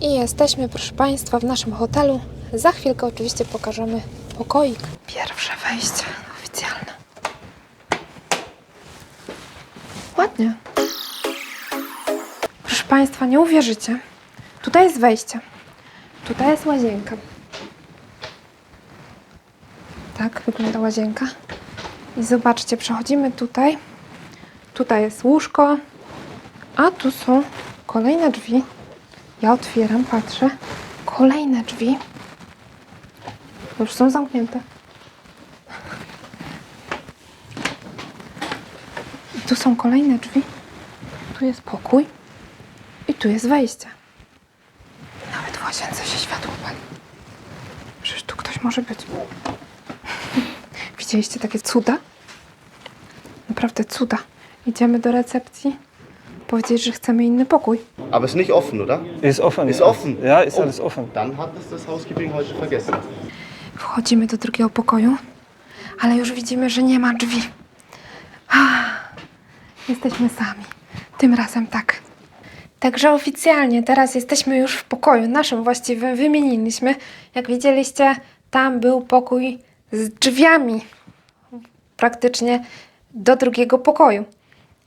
I jesteśmy, proszę Państwa, w naszym hotelu. Za chwilkę oczywiście pokażemy pokoik. Pierwsze wejście oficjalne. Ładnie. Proszę Państwa, nie uwierzycie. Tutaj jest wejście. Tutaj jest łazienka. Tak wygląda łazienka. I zobaczcie, przechodzimy tutaj. Tutaj jest łóżko, a tu są kolejne drzwi. Ja otwieram, patrzę. Kolejne drzwi. Już są zamknięte. I tu są kolejne drzwi. Tu jest pokój. I tu jest wejście. Nawet w łazience się światło pali. Przecież tu ktoś może być. Widzieliście takie cuda? Naprawdę cuda. Idziemy do recepcji. Powiedzieć, że chcemy inny pokój. Aber ist nicht offen, oder? Ist offen. Ist offen? Ja, ist Oh. alles offen. Dann hat es das Housekeeping heute vergessen. Wchodzimy do drugiego pokoju, ale już widzimy, że nie ma drzwi. Ah, Jesteśmy sami. Tym razem tak. Także oficjalnie teraz jesteśmy już w pokoju naszym właściwie wymieniliśmy. Jak widzieliście, tam był pokój z drzwiami praktycznie do drugiego pokoju.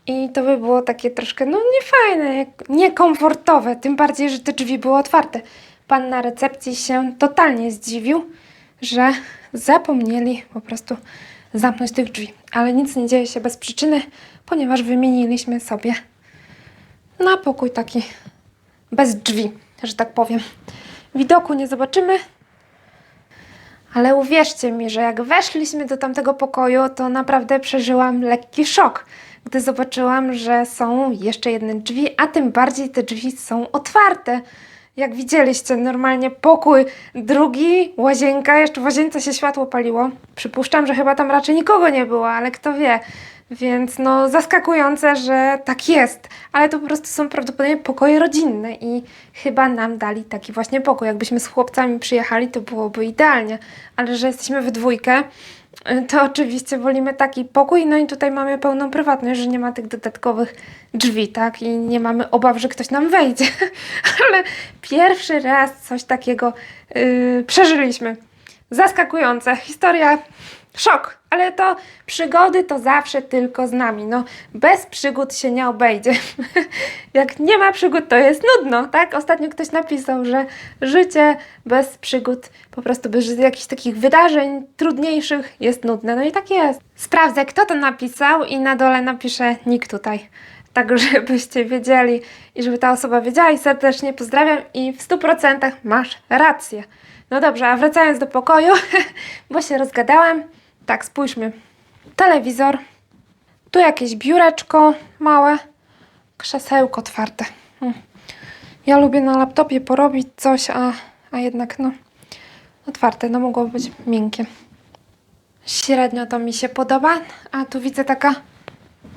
I to by było takie troszkę, no niefajne, niekomfortowe, tym bardziej, że te drzwi były otwarte. Pan na recepcji się totalnie zdziwił, że zapomnieli po prostu zamknąć tych drzwi. Ale nic nie dzieje się bez przyczyny, ponieważ wymieniliśmy sobie na pokój taki bez drzwi, że tak powiem. Widoku nie zobaczymy, ale uwierzcie mi, że jak weszliśmy do tamtego pokoju, to naprawdę przeżyłam lekki szok, gdy zobaczyłam, że są jeszcze jedne drzwi, a tym bardziej te drzwi są otwarte. Jak widzieliście, normalnie pokój, drugi, łazienka, jeszcze w łazience się światło paliło. Przypuszczam, że chyba tam raczej nikogo nie było, ale kto wie. Więc no zaskakujące, że tak jest. Ale to po prostu są prawdopodobnie pokoje rodzinne i chyba nam dali taki właśnie pokój. Jakbyśmy z chłopcami przyjechali, to byłoby idealnie. Ale że jesteśmy we dwójkę, to oczywiście wolimy taki pokój. No i tutaj mamy pełną prywatność, że nie ma tych dodatkowych drzwi, tak? I nie mamy obaw, że ktoś nam wejdzie. Ale pierwszy raz coś takiego yy, przeżyliśmy. Zaskakujące. Historia szok, ale to przygody to zawsze tylko z nami. No, bez przygód się nie obejdzie. Jak nie ma przygód, to jest nudno, tak? Ostatnio ktoś napisał, że życie bez przygód, po prostu bez jakichś takich wydarzeń trudniejszych jest nudne. No i tak jest. Sprawdzę, kto to napisał i na dole napiszę nick tutaj. Tak, żebyście wiedzieli i żeby ta osoba wiedziała i serdecznie pozdrawiam i w 100% masz rację. No dobrze, a wracając do pokoju, bo się rozgadałam. Tak, spójrzmy. Telewizor. Tu jakieś biureczko małe. Krzesełko otwarte. Hmm. Ja lubię na laptopie porobić coś, a, a jednak no otwarte, no mogło być miękkie. Średnio to mi się podoba, a tu widzę taka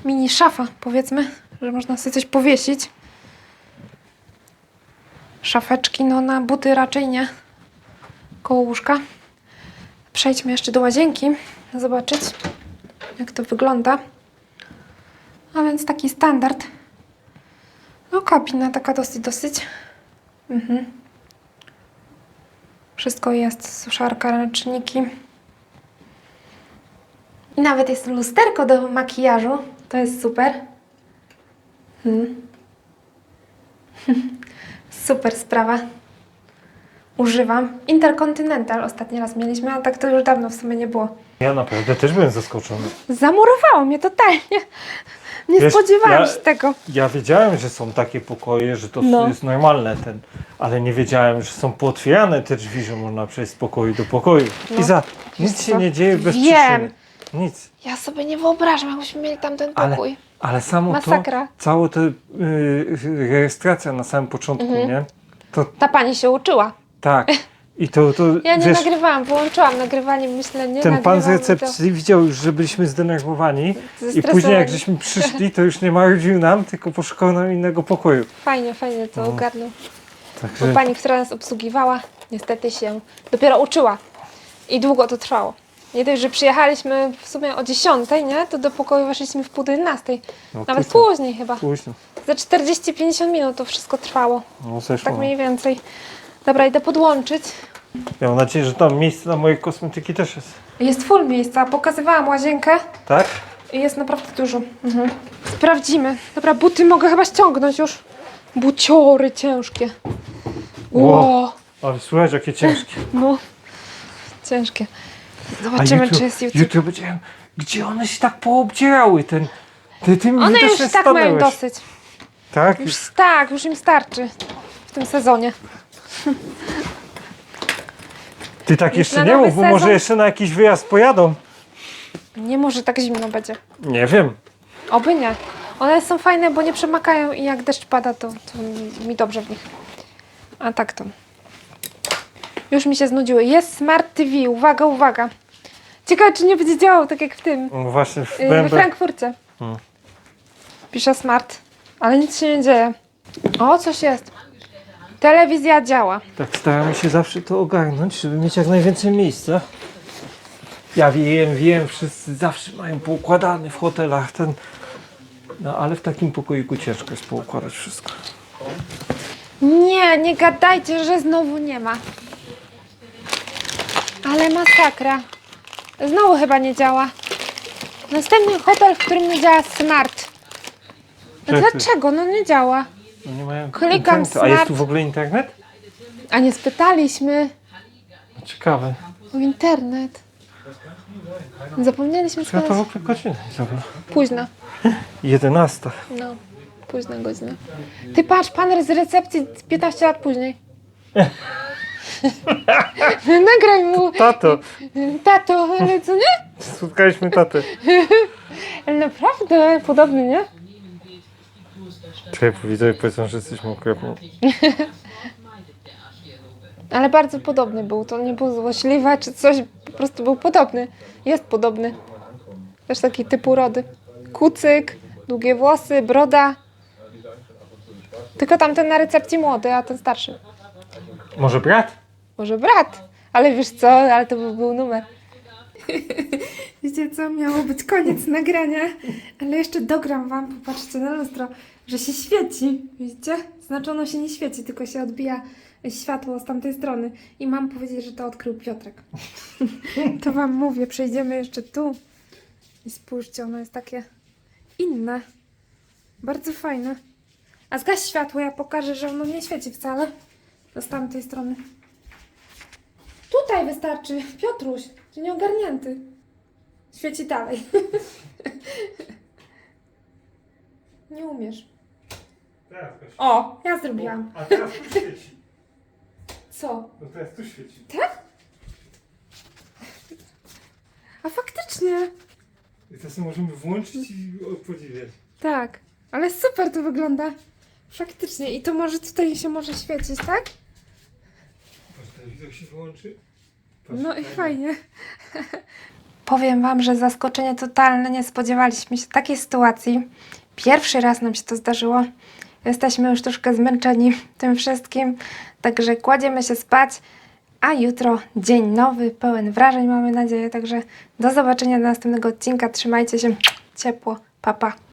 mini szafa, powiedzmy, że można sobie coś powiesić. Szafeczki, no na buty raczej nie. Koło łóżka. Przejdźmy jeszcze do łazienki, zobaczyć jak to wygląda. A więc taki standard. No kabina taka dosyć, dosyć. Mhm. Wszystko jest, suszarka, ręczniki. I nawet jest lusterko do makijażu. To jest super. Hmm. super sprawa. Używam. Interkontynental ostatni raz mieliśmy, a tak to już dawno w sumie nie było. Ja naprawdę też byłem zaskoczony. Zamurowało mnie totalnie. Nie Wiesz, spodziewałam ja- się tego. Ja wiedziałem, że są takie pokoje, że to No. jest normalne, ten, ale nie wiedziałem, że są pootwierane te drzwi, że można przejść z pokoju do pokoju. No. Iza, nic Wiesz się co? nie dzieje bez Wiem. przyczyny. Nic. Ja sobie nie wyobrażam, jakbyśmy mieli tamten Ale, pokój. ale samo Masakra. to, cała ta y, rejestracja na samym początku, Mhm. nie? To Ta pani się uczyła. Tak. I to, to Ja nie wiesz, nagrywałam, wyłączyłam nagrywanie, myślę, nie ten pan z to- recepcji widział już, że byliśmy zdenerwowani i Zestresowani. później jak żeśmy przyszli, to już nie marudził nam, tylko poszukał nam innego pokoju. Fajnie, fajnie to ogarnął. Także Bo pani, która nas obsługiwała, niestety się dopiero uczyła. I długo to trwało. Nie dość, że przyjechaliśmy w sumie o 10, nie? To do pokoju weszliśmy w pół do 11. No, Nawet późno. później chyba. Późno. Za 40-50 minut to wszystko trwało. No zeszło. Tak mniej więcej. Dobra, idę podłączyć. Ja mam nadzieję, że tam miejsce na moje kosmetyki też jest. Jest full miejsca. Pokazywałam łazienkę Tak? i jest naprawdę dużo. Mhm. Sprawdzimy. Dobra, buty mogę chyba ściągnąć już. Buciory ciężkie. Ło, Ale słuchaj, jakie ciężkie. no. Ciężkie. Zobaczymy, czy jest YouTube. jutro będziemy... Gdzie one się tak poobdzierały? Ten... Ty, ty mi One też już tak mają stanęłeś. dosyć. Tak? Już tak, już im starczy w tym sezonie. Ty tak jeszcze nie mów, bo może sezon? jeszcze na jakiś wyjazd pojadą. Nie może tak zimno będzie. Nie wiem. Oby nie. One są fajne, bo nie przemakają i jak deszcz pada, to, to mi dobrze w nich. A tak to. Już mi się znudziły. Jest Smart TV. Uwaga, uwaga. Ciekawe, czy nie będzie działał tak jak w tym. No właśnie w Yy, We. Frankfurcie. Hmm. Pisze Smart. Ale nic się nie dzieje. O, coś jest. Telewizja działa. Tak staramy się zawsze to ogarnąć, żeby mieć jak najwięcej miejsca. Ja wiem, wiem, wszyscy zawsze mają poukładany w hotelach ten... No ale w takim pokoiku ciężko jest poukładać wszystko. Nie, nie gadajcie, że znowu nie ma. Ale masakra. Znowu chyba nie działa. Następny hotel, w którym nie działa smart. No Czekaj. dlaczego? No nie działa. No nie mają Klikam internetu. A jest smart. tu w ogóle internet? A nie spytaliśmy No, ciekawe. o internet. Zapomnieliśmy Ja to w spytać. ogóle godzina Izabela. Późno. 11. No, późna godzina. Ty patrz, pan z recepcji 15 lat później. Nagraj mu. Tato, Tato, ale co nie? spotkaliśmy tatę. Ale naprawdę podobny, nie? Czekaj, widzowie powiedzą, że jesteśmy okropni. Ale bardzo podobny był. To nie było złośliwe czy coś, po prostu był podobny. Jest podobny. Też taki typu rody. Kucyk, długie włosy, broda. Tylko tamten na recepcji młody, a ten starszy. Może brat? Może brat. Ale wiesz co, ale to by był numer. Wiecie co, miało być koniec nagrania, ale jeszcze dogram wam, popatrzcie na lustro, że się świeci, widzicie? Znaczy ono się nie świeci, tylko się odbija światło z tamtej strony i mam powiedzieć, że to odkrył Piotrek. to wam mówię, przejdziemy jeszcze tu i spójrzcie, ono jest takie inne, bardzo fajne. A zgaś światło, ja pokażę, że ono nie świeci wcale, z tamtej strony. Tutaj wystarczy. Piotruś, ty nieogarnięty. Świeci dalej. Nie umiesz. O, ja zrobiłam. A teraz tu świeci. Co? No teraz tu świeci. Tak? A faktycznie. I teraz możemy włączyć i podziwiać. Tak. Ale super to wygląda. Faktycznie. I to może tutaj się może świecić, tak? Patrz, telewizor się wyłączy. Patrz, No i fajnie. Powiem Wam, że zaskoczenie totalne. Nie spodziewaliśmy się takiej sytuacji. Pierwszy raz nam się to zdarzyło. Jesteśmy już troszkę zmęczeni tym wszystkim, także kładziemy się spać. A jutro dzień nowy, pełen wrażeń, mamy nadzieję. Także do zobaczenia do następnego odcinka. Trzymajcie się ciepło. Pa, pa.